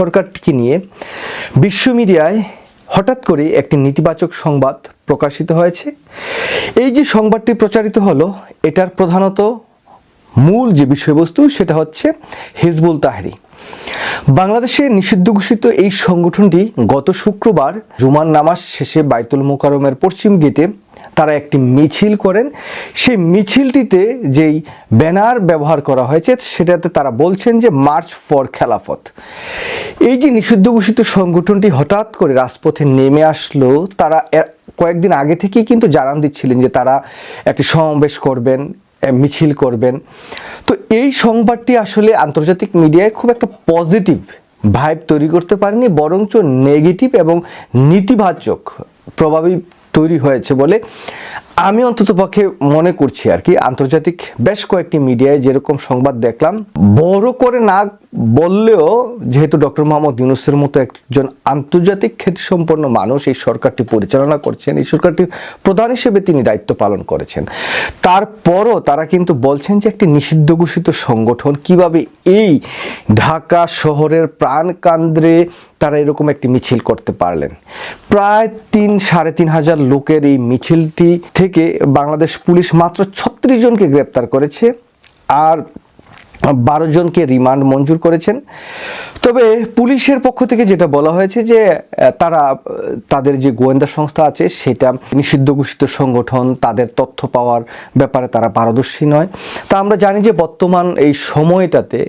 সরকারটিকে নিয়ে বিশ্ব মিডিয়ায় হঠাৎ করে একটি নেতিবাচক সংবাদ প্রকাশিত হয়েছে। এই যে সংবাদটি প্রচারিত হলো, এটার প্রধানত মূল যে বিষয়বস্তু, সেটা হচ্ছে হিজবুল তাহরি। বাংলাদেশে নিষিদ্ধ ঘোষিত এই সংগঠনটি গত শুক্রবার জুমার নামাজ শেষে বাইতুল মোকারমের পশ্চিম গেটে তারা একটি মিছিল করেন। সেই মিছিলটিতে যেই ব্যানার ব্যবহার করা হয়েছে, সেটাতে তারা বলছেন যে, মার্চ ফর খেলাফত। এই যে নিষিদ্ধ ঘোষিত সংগঠনটি হঠাৎ করে রাজপথে নেমে আসলো, তারা কয়েকদিন আগে থেকেই কিন্তু জানান দিচ্ছিলেন যে তারা একটি সমাবেশ করবেন মিছিল করবেন। তো এই সংবাদটি আসলে আন্তর্জাতিক মিডিয়ায় খুব একটা পজিটিভ ভাইব তৈরি করতে পারেনি, বরঞ্চ নেগেটিভ এবং নেতিবাচক প্রভাবই তৈরি হয়েছে বলে আমি অন্ততপক্ষে মনে করছি আর কি। আন্তর্জাতিক বেশ কয়েকটি মিডিয়ায় যেরকম সংবাদ দেখলাম, বড় করে না বললেও যেহেতু ডক্টর মোহাম্মদ ইউনুসের মতো একজন আন্তর্জাতিক খ্যাতিসম্পন্ন মানুষ এই সরকারটি পরিচালনা করছেন, এই সরকারটির প্রধান হিসেবে তিনি দায়িত্ব পালন করেছেন। তারপরও তারা কিন্তু বলছেন যে একটি নিষিদ্ধ ঘোষিত সংগঠন কীভাবে এই ঢাকা শহরের প্রাণকান্দ্রে তারা এরকম একটি মিছিল করতে পারলেন। প্রায় তিন, সাড়ে তিন হাজার লোকের এই মিছিলটি থেকে বাংলাদেশ পুলিশ মাত্র ছত্রিশ জনকে গ্রেপ্তার করেছে। আর বারো জনকে রিমান্ড মঞ্জুর করেছেন। তবে পুলিশের পক্ষ থেকে যেটা বলা হয়েছে যে তারা তাদের যে গোয়েন্দা সংস্থা আছে, সেটা নিষিদ্ধ ঘোষিত সংগঠন, তাদের তথ্য পাওয়ার ব্যাপারে তারা পারদর্শী নয়। তা আমরা জানি যে বর্তমান এই সময়টাতে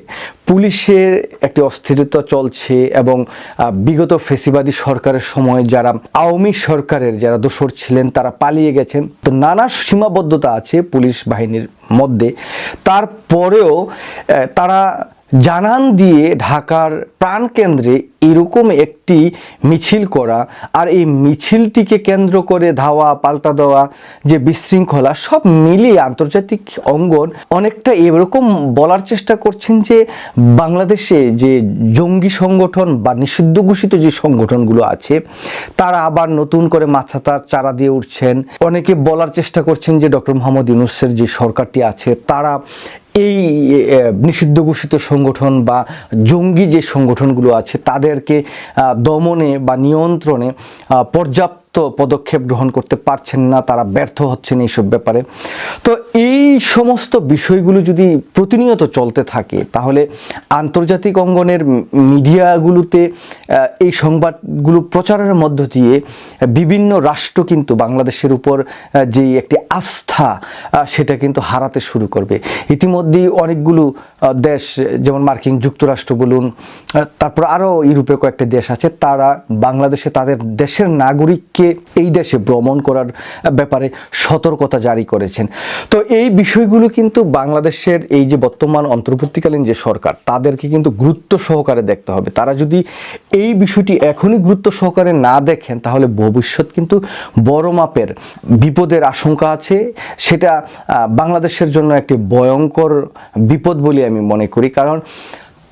পুলিশের একটি অস্থিরতা চলছে এবং বিগত ফেসিবাদী সরকারের সময় যারা আওয়ামী সরকারের যারা দোসর ছিলেন, তারা পালিয়ে গেছেন। তো নানা সীমাবদ্ধতা আছে পুলিশ বাহিনীর মধ্যে। তারপরেও তারা জানান দিয়ে ঢাকার প্রাণকেন্দ্রে এরকম একটি মিছিল করা আর এই মিছিলটিকে কেন্দ্র করে ধাওয়া, পাল্টা দেওয়া, যে বিশৃঙ্খলা সব মিলিয়ে আন্তর্জাতিক অঙ্গন অনেকটা এরকম বলার চেষ্টা করছেন যে বাংলাদেশে যে জঙ্গি সংগঠন বা নিষিদ্ধ ঘোষিত যে সংগঠনগুলো আছে, তারা আবার নতুন করে মাথা তার চারা দিয়ে উঠছেন। অনেকে বলার চেষ্টা করছেন যে ডক্টর মোহাম্মদ ইউনুসের যে সরকারটি আছে, তারা এই নিষিদ্ধ ঘোষিত সংগঠন বা জঙ্গি যে সংগঠনগুলো আছে তাদেরকে দমনে বা নিয়ন্ত্রণে আহ, পর্যাপ্ত পদক্ষেপ গ্রহণ করতে পারছেন না, তারা ব্যর্থ হচ্ছেন এইসব ব্যাপারে। তো এই সমস্ত বিষয়গুলো যদি প্রতিনিয়ত চলতে থাকে, তাহলে আন্তর্জাতিক অঙ্গনের মিডিয়াগুলোতে এই সংবাদগুলো প্রচারের মধ্য দিয়ে বিভিন্ন রাষ্ট্র কিন্তু বাংলাদেশের উপর যে একটি আস্থা সেটা কিন্তু হারাতে শুরু করবে। ইতিমধ্যেই অনেকগুলো দেশ, যেমন মার্কিন যুক্তরাষ্ট্র বলুন তারপর আরও ইউরোপের কয়েকটা দেশ আছে, তারা বাংলাদেশে তাদের দেশের নাগরিককে এই দেশে ভ্রমণ করার ব্যাপারে সতর্কতা জারি করেছেন। তো এই বিষয়গুলো কিন্তু বাংলাদেশের এই যে বর্তমান অন্তর্বর্তীকালীন যে সরকার, তাদেরকে কিন্তু গুরুত্ব সহকারে দেখতে হবে। তারা যদি এই বিষয়টি এখনই গুরুত্ব সহকারে না দেখেন, তাহলে ভবিষ্যৎ কিন্তু বড় মাপের বিপদের আশঙ্কা আছে। সেটা বাংলাদেশের জন্য একটি ভয়ঙ্কর বিপদ বলে আমি মনে করি। কারণ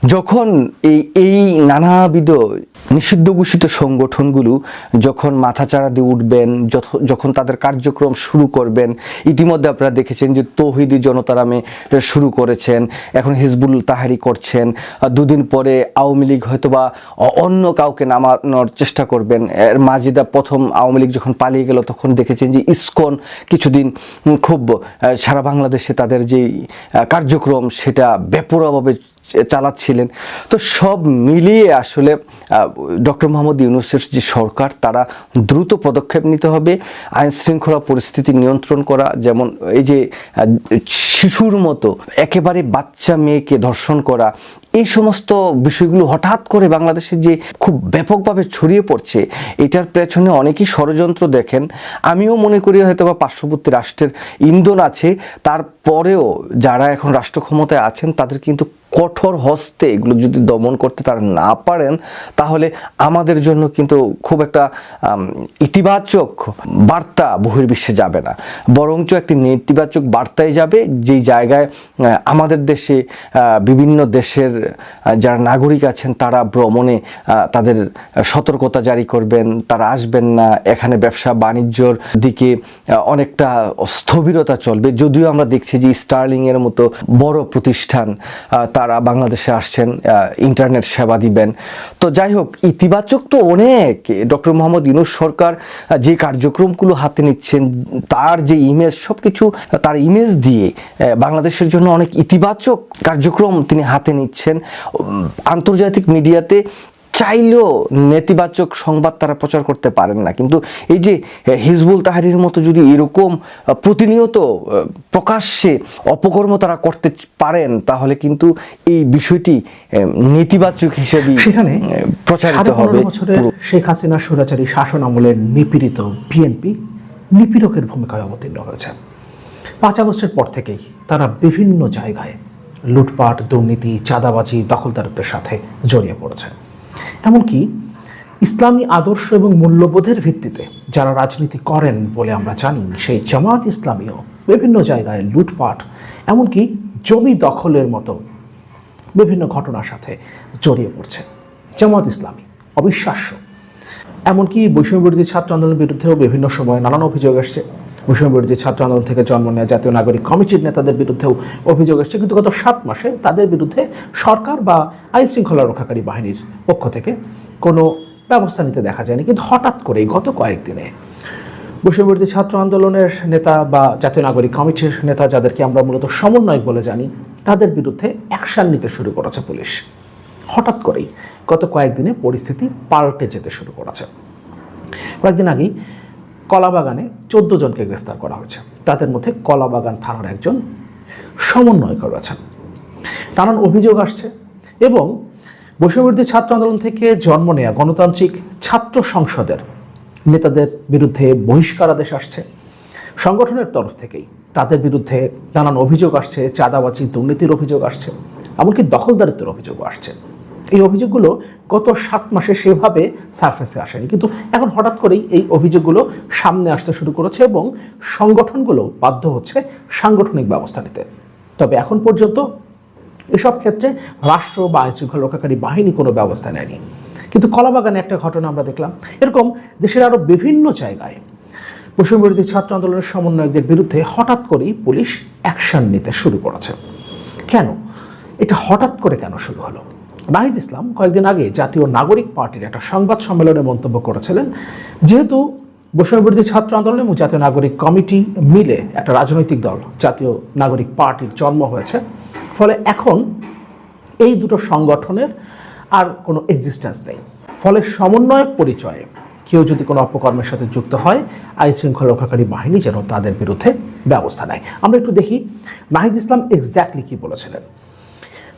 যখন এই এই নানাবিধ নিষিদ্ধ ঘোষিত সংগঠনগুলো যখন মাথাচাড়া দিয়ে উঠবেন যখন তাদের কার্যক্রম শুরু করবেন, ইতিমধ্যে আপনারা দেখেছেন যে তৌহিদি জনতারামে শুরু করেছেন, এখন হিজবুল তাহারি করছেন দুদিন পরে আওয়ামী লীগ হয়তোবা অন্য কাউকে নামানোর চেষ্টা করবেন। এর মাজিদা প্রথম আওয়ামী লীগ যখন পালিয়ে গেল, তখন দেখেছেন যে ইসকন কিছুদিন খুব সারা বাংলাদেশে তাদের যে কার্যক্রম, সেটা বেপরোয়াভাবে চালাচ্ছিলেন। তো সব মিলিয়ে আসলে ডক্টর মোহাম্মদ ইউনুসের যে সরকার, তারা দ্রুত পদক্ষেপ নিতে হবে। আইন শৃঙ্খলা পরিস্থিতি নিয়ন্ত্রণ করা, যেমন এই যে শিশুর মতো একেবারে বাচ্চা মেয়েকে ধর্ষণ করা, এই সমস্ত বিষয়গুলো হঠাৎ করে বাংলাদেশে যে খুব ব্যাপকভাবে ছড়িয়ে পড়ছে, এটার পেছনে অনেকেই ষড়যন্ত্র দেখেন। আমিও মনে করি হয়তো বা পার্শ্ববর্তী রাষ্ট্রের ইন্ধন আছে, তারপরেও যারা এখন রাষ্ট্র ক্ষমতায় আছেন, তাদের কিন্তু কঠোর হস্তে এগুলো যদি দমন করতে তারা না পারেন, তাহলে আমাদের জন্য কিন্তু খুব একটা ইতিবাচক বার্তা বহির্বিশ্বে যাবে না। বরঞ্চ একটি নেতিবাচক বার্তায় যাবে, যেই জায়গায় আমাদের দেশে বিভিন্ন দেশের যারা নাগরিক আছেন, তারা ভ্রমণে তাদের সতর্কতা জারি করবেন, তারা আসবেন না, এখানে ব্যবসা বাণিজ্যর দিকে অনেকটা স্থবিরতা চলবে। যদিও আমরা দেখছি যে স্টার্লিংয়ের মতো বড় প্রতিষ্ঠান তারা বাংলাদেশে আসছেন ইন্টারনেট সেবা দিবেন। তো যাই হোক, ইতিবাচক তো অনেক। ডক্টর মোহাম্মদ ইউনুস সরকার যে কার্যক্রমগুলো হাতে নিচ্ছেন, তার যে ইমেজ সব কিছু তার ইমেজ দিয়ে বাংলাদেশের জন্য অনেক ইতিবাচক কার্যক্রম তিনি হাতে নিচ্ছেন। আন্তর্জাতিক মিডিয়াতে চাইলেও নেতিবাচক সংবাদ তারা প্রচার করতে পারেন না। কিন্তু এই যে হিজবুল তাহারির মতো যদি এরকম প্রতিনিয়ত প্রকাশ্যে অপকর্ম তারা করতে পারেন তাহলে কিন্তু এই বিষয়টি নেতিবাচক হিসেবে সেখানে প্রচারিত হবে শেখ হাসিনা স্বৈরাচারী শাসন আমলের নিপীড়িত বিএনপি নিপীড়কের ভূমিকায় অবতীর্ণ হয়েছে। পাঁচ আগস্টের পর থেকেই তারা বিভিন্ন জায়গায় লুটপাট দুর্নীতি চাঁদাবাজি দখলদারিত্বের সাথে জড়িয়ে পড়েছে। এমনকি ইসলামী আদর্শ এবং মূল্যবোধের ভিত্তিতে যারা রাজনীতি করেন বলে আমরা জানি, সেই জামাত ইসলামীও বিভিন্ন জায়গায় লুটপাট, এমনকি জমি দখলের মতো বিভিন্ন ঘটনার সাথে জড়িয়ে পড়ছে। জামাত ইসলামী, অবিশ্বাস্য। এমনকি বৈষম্য বিরোধী ছাত্র আন্দোলনের বিরুদ্ধেও বিভিন্ন সময় নানান অভিযোগ এসছে। বৈষম্য বিরোধী ছাত্র আন্দোলন থেকে জন্ম নেওয়া জাতীয় নাগরিক কমিটির নেতাদের বিরুদ্ধেও অভিযোগ এসেছে। কিন্তু গত সাত মাসে তাদের বিরুদ্ধে সরকার বা আইন শৃঙ্খলা রক্ষাকারী বাহিনীর পক্ষ থেকে কোনো ব্যবস্থা নিতে দেখা যায়নি। কিন্তু হঠাৎ করেই গত কয়েকদিনে বৈষম্যবিরোধী ছাত্র আন্দোলনের নেতা বা জাতীয় নাগরিক কমিটির নেতা, যাদেরকে আমরা মূলত সমন্বয়ক বলে জানি, তাদের বিরুদ্ধে অ্যাকশন নিতে শুরু করেছে পুলিশ। হঠাৎ করেই গত কয়েকদিনে পরিস্থিতি পাল্টে যেতে শুরু করেছে। কয়েকদিন আগেই কলাবাগানে চোদ্দ জনকে গ্রেফতার করা হয়েছে। তাদের মধ্যে কলাবাগান থানার একজন সমন্বয়ক রয়েছেন। নানান অভিযোগ আসছে এবং বৈষম্যবিরোধী ছাত্র আন্দোলন থেকে জন্ম নেয়া গণতান্ত্রিক ছাত্র সংসদের নেতাদের বিরুদ্ধে বহিষ্কার আদেশ আসছে। সংগঠনের তরফ থেকেই তাদের বিরুদ্ধে নানান অভিযোগ আসছে, চাঁদাবাজি, দুর্নীতির অভিযোগ আসছে, এমনকি দখলদারিত্বের অভিযোগও আসছে। এই অভিযোগগুলো গত সাত মাসে সেভাবে সারফেসে আসেনি। কিন্তু এখন হঠাৎ করেই এই অভিযোগগুলো সামনে আসতে শুরু করেছে এবং সংগঠনগুলো বাধ্য হচ্ছে সাংগঠনিক ব্যবস্থা নিতে। তবে এখন পর্যন্ত এসব ক্ষেত্রে রাষ্ট্র বা আইন শৃঙ্খলা রক্ষাকারী বাহিনী কোনো ব্যবস্থা নেয়নি। কিন্তু কলাবাগানে একটা ঘটনা আমরা দেখলাম। এরকম দেশের আরও বিভিন্ন জায়গায় বৈষম্য বিরোধী ছাত্র আন্দোলনের সমন্বয়কদের বিরুদ্ধে হঠাৎ করেই পুলিশ অ্যাকশন নিতে শুরু করেছে। কেন? এটা হঠাৎ করে কেন শুরু হলো? নাহিদ ইসলাম কয়েকদিন আগে জাতীয় নাগরিক পার্টির একটা সংবাদ সম্মেলনে মন্তব্য করেছিলেন। যেহেতু বৈষম্য বিরোধী ছাত্র আন্দোলন এবং জাতীয় নাগরিক কমিটি মিলে একটা রাজনৈতিক দল, জাতীয় নাগরিক পার্টির জন্ম হয়েছে। ফলে এখন এই দুটো সংগঠনের আর কোনো এক্সিস্টেন্স নেই। ফলে সমন্বয়ক পরিচয়ে কেউ যদি কোনো অপকর্মের সাথে যুক্ত হয়, আইন শৃঙ্খলা রক্ষাকারী বাহিনী যেন তাদের বিরুদ্ধে ব্যবস্থা নেয়। আমরা একটু দেখি নাহিদ ইসলাম এক্স্যাক্টলি কি বলেছিলেন।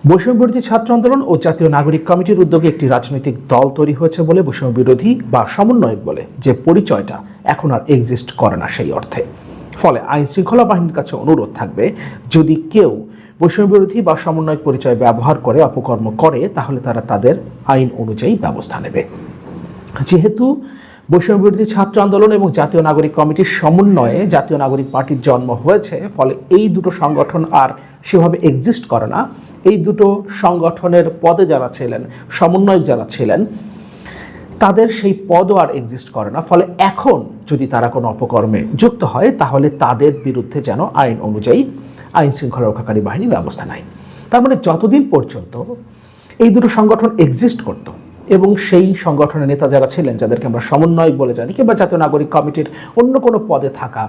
বৈষম্য বিরোধী ছাত্র আন্দোলন ও জাতীয় নাগরিক কমিটির উদ্যোগে একটি রাজনৈতিক দল তৈরি হয়েছে বলে বৈষম্য বিরোধী বা সমন্বয়ক বলে যে পরিচয়টা এখন আর এক্সিস্ট করে না সেই অর্থে। ফলে আইন শৃঙ্খলা বাহিনীর কাছে অনুরোধ থাকবে, যদি কেউ বৈষম্য বিরোধী বা সমন্বয়ক পরিচয় ব্যবহার করে, অপকর্ম করে, তাহলে তারা তাদের আইন অনুযায়ী ব্যবস্থা নেবে। যেহেতু বৈষম্য বিরোধী ছাত্র আন্দোলন এবং জাতীয় নাগরিক কমিটির সমন্বয়ে জাতীয় নাগরিক পার্টির জন্ম হয়েছে। ফলে এই দুটো সংগঠন আর সেভাবে এক্সিস্ট করে না। এই দুটো সংগঠনের পদে যারা ছিলেন, সমন্বয়ক যারা ছিলেন, তাদের সেই পদও আর এক্সিস্ট করে না। ফলে এখন যদি তারা কোনো অপকর্মে যুক্ত হয়, তাহলে তাদের বিরুদ্ধে যেন আইন অনুযায়ী আইন শৃঙ্খলা রক্ষাকারী বাহিনী ব্যবস্থা নেয় তার মানে যতদিন পর্যন্ত এই দুটো সংগঠন এক্সিস্ট করত এবং সেই সংগঠনের নেতা যারা ছিলেন, যাদেরকে আমরা সমন্বয়ক বলে জানি কিংবা জাতীয় নাগরিক কমিটির অন্য কোনো পদে থাকা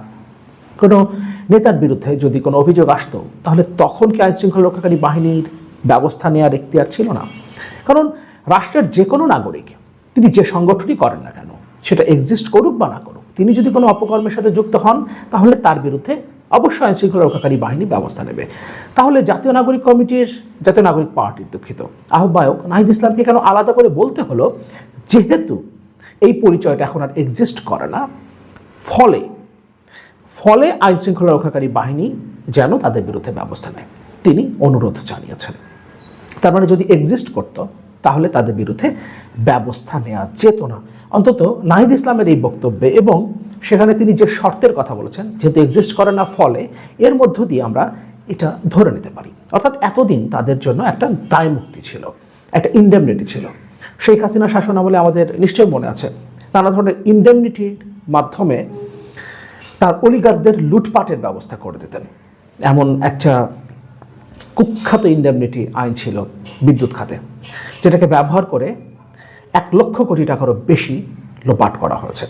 কোনো নেতার বিরুদ্ধে যদি কোনো অভিযোগ আসতো, তাহলে তখন কি আইন শৃঙ্খলা রক্ষাকারী বাহিনীর ব্যবস্থা নেওয়ার এখতিয়ার ছিল না? কারণ রাষ্ট্রের যে কোনো নাগরিক, তিনি যে সংগঠনই করেন না কেন, সেটা এক্সিস্ট করুক বা না করুক, তিনি যদি কোনো অপকর্মের সাথে যুক্ত হন, তাহলে তার বিরুদ্ধে অবশ্যই আইন শৃঙ্খলা রক্ষাকারী বাহিনী ব্যবস্থা নেবে। তাহলে জাতীয় নাগরিক কমিটির, জাতীয় নাগরিক পার্টির দুঃখিত। আহ্বায়ক নাহিদ ইসলামকে কেন আলাদা করে বলতে হলো? যেহেতু এই পরিচয়টা এখন আর এক্সিস্ট করে না, ফলে ফলে আইন শৃঙ্খলা রক্ষাকারী বাহিনী যেন তাদের বিরুদ্ধে ব্যবস্থা নেয়। তিনি অনুরোধ জানিয়েছেন। তার মানে যদি এক্সিস্ট করত, তাহলে তাদের বিরুদ্ধে ব্যবস্থা নেওয়া যেত না। অন্তত নাহিদ ইসলামের এই বক্তব্যে এবং সেখানে তিনি যে শর্তের কথা বলেছেন, যেহেতু এক্সিস্ট করে না ফলে, এর মধ্য দিয়ে আমরা এটা ধরে নিতে পারি। অর্থাৎ এতদিন তাদের জন্য একটা দায় মুক্তি ছিল, একটা ইন্ডেমনিটি ছিল। শেখ হাসিনা শাসন আমলে আমাদের নিশ্চয়ই মনে আছে, নানা ধরনের ইন্ডেমনিটির মাধ্যমে তার অলিগারদের লুটপাটের ব্যবস্থা করে দিতেন। এমন একটা কুখ্যাত ইন্ডেমনিটি আইন ছিল বিদ্যুৎ খাতে, যেটাকে ব্যবহার করে এক লক্ষ কোটি টাকারও বেশি লোপাট করা হয়েছে।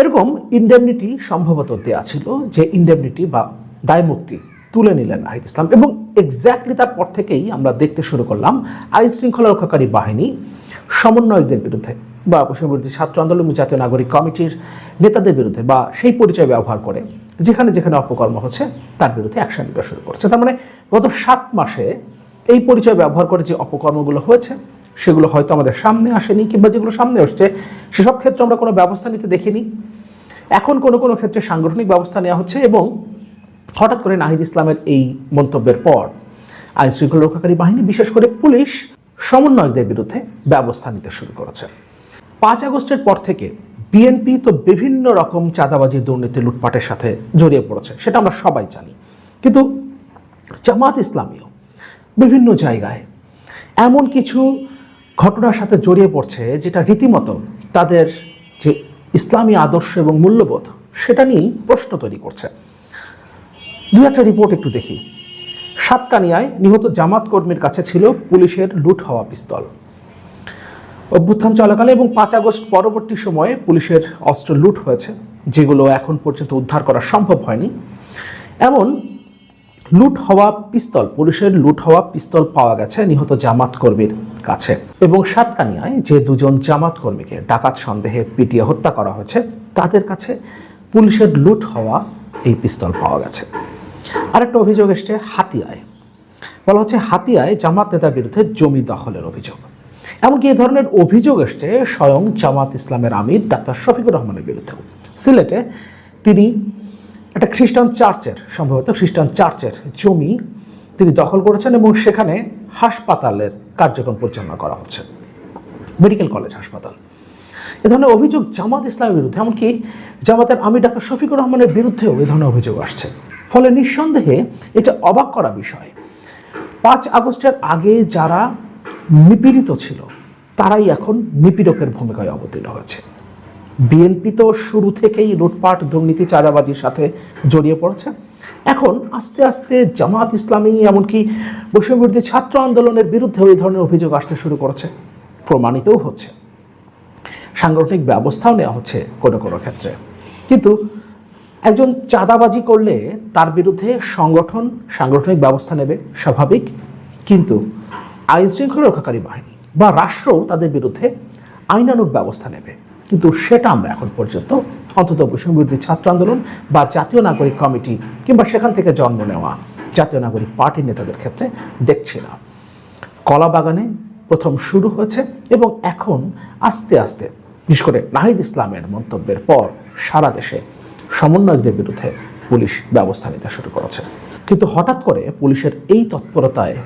এরকম ইন্ডেমনিটি সম্ভবত দেয়া ছিল যে ইন্ডেমনিটি বা দায়মুক্তি তুলে নিলেন নাহিদ ইসলাম। এবং এক্স্যাক্টলি তারপর থেকেই আমরা দেখতে শুরু করলাম আইন শৃঙ্খলা রক্ষাকারী বাহিনী, সমন্বয়কদের বিরুদ্ধে বা বৈষম্যবিরোধী ছাত্র আন্দোলন জাতীয় নাগরিক কমিটির নেতাদের বিরুদ্ধে বা সেই পরিচয় ব্যবহার করে যেখানে যেখানে অপকর্ম হচ্ছে, তার বিরুদ্ধে অ্যাকশন নিতে শুরু করছে। তার মানে গত সাত মাসে এই পরিচয় ব্যবহার করে যে অপকর্মগুলো হয়েছে সেগুলো হয়তো আমাদের সামনে আসেনি কিংবা যেগুলো সামনে আসছে, সেসব ক্ষেত্রে আমরা কোনো ব্যবস্থা নিতে দেখিনি। এখন কোনো কোনো ক্ষেত্রে সাংগঠনিক ব্যবস্থা নেওয়া হচ্ছে এবং হঠাৎ করে নাহিদ ইসলামের এই মন্তব্যের পর আইন শৃঙ্খলা রক্ষাকারী বাহিনী, বিশেষ করে পুলিশ, সমন্বয়কদের বিরুদ্ধে ব্যবস্থা নিতে শুরু করেছে। পাঁচ আগস্টের পর থেকে বিএনপি তো বিভিন্ন রকম চাঁদাবাজি, দুর্নীতি, লুটপাটের সাথে জড়িয়ে পড়েছে, সেটা আমরা সবাই জানি। কিন্তু জামাত ইসলামীও বিভিন্ন জায়গায় এমন কিছু ঘটনার সাথে জড়িয়ে পড়ছে যেটা রীতিমতো তাদের যে ইসলামী আদর্শ এবং মূল্যবোধ, সেটা নিয়েই প্রশ্ন তৈরি করছে। দু একটা রিপোর্ট একটু দেখি। সাতকানিয়ায় নিহত জামাত কর্মীর কাছে ছিল পুলিশের লুট হওয়া পিস্তল। অভ্যুত্থান চলাকালে এবং পাঁচ আগস্ট পরবর্তী সময়ে পুলিশের অস্ত্র লুট হয়েছে, যেগুলো এখন পর্যন্ত উদ্ধার করা সম্ভব হয়নি। এমন লুট হওয়া পিস্তল, পুলিশের লুট হওয়া পিস্তল পাওয়া গেছে নিহত জামাত কর্মীর কাছে। এবং সাতকানিয়ায় যে দুজন জামাত কর্মীকে ডাকাত সন্দেহে পিটিয়ে হত্যা করা হয়েছে, তাদের কাছে পুলিশের লুট হওয়া এই পিস্তল পাওয়া গেছে। আরেকটা অভিযোগ এসছে হাতিয়ায়। বলা হচ্ছে হাতিয়ায় জামাত নেতার বিরুদ্ধে জমি দখলের অভিযোগ। এমনকি এই ধরনের অভিযোগ এসছে স্বয়ং জামাত ইসলামের আমির ডাক্তার শফিকুর রহমানের বিরুদ্ধেও। সিলেটে তিনি একটা খ্রিস্টান চার্চের, সম্ভবত খ্রিস্টান চার্চের জমি তিনি দখল করেছেন এবং সেখানে হাসপাতালের কার্যক্রম পরিচালনা করা হচ্ছে। মেডিকেল কলেজ, হাসপাতাল। এ ধরনের অভিযোগ জামাত ইসলামের বিরুদ্ধে, এমনকি জামাতের আমির ডাক্তার শফিকুর রহমানের বিরুদ্ধেও এ ধরনের অভিযোগ আসছে। ফলে নিঃসন্দেহে এটা অবাক করা বিষয়। পাঁচ আগস্টের আগে যারা নিপীড়িত ছিল, তারাই এখন নিপীড়কের ভূমিকায় অবতীর্ণ হয়েছে। বিএনপি তো শুরু থেকেই লুটপাট, দুর্নীতি, চাঁদাবাজির সাথে জড়িয়ে পড়েছে। এখন আস্তে আস্তে জামাত ইসলামী, এমনকি বৈষম্যবিরোধী ছাত্র আন্দোলনের বিরুদ্ধেও এই ধরনের অভিযোগ আসতে শুরু করেছে। প্রমাণিতও হচ্ছে। সাংগঠনিক ব্যবস্থাও নেওয়া হচ্ছে কোনো কোনো ক্ষেত্রে। কিন্তু একজন চাঁদাবাজি করলে তার বিরুদ্ধে সংগঠন, সাংগঠনিক ব্যবস্থা নেবে, স্বাভাবিক। কিন্তু আইন শৃঙ্খলা রক্ষাকারী বাহিনী বা রাষ্ট্রও তাদের বিরুদ্ধে আইনানুগ ব্যবস্থা নেবে। কিন্তু সেটা আমরা এখন পর্যন্ত অন্তত বৈষম্যবিরোধী ছাত্র আন্দোলন বা জাতীয় নাগরিক কমিটি কিংবা সেখান থেকে জন্ম নেওয়া জাতীয় নাগরিক পার্টির নেতাদের ক্ষেত্রে দেখছি না। কলা বাগানে প্রথম শুরু হয়েছে এবং এখন আস্তে আস্তে, বিশেষ করে নাহিদ ইসলামের মন্তব্যের পর সারা দেশে সমন্বয়কদের বিরুদ্ধে পুলিশ ব্যবস্থা নিতে শুরু করেছে। কিন্তু হঠাৎ করে পুলিশের এই তৎপরতায়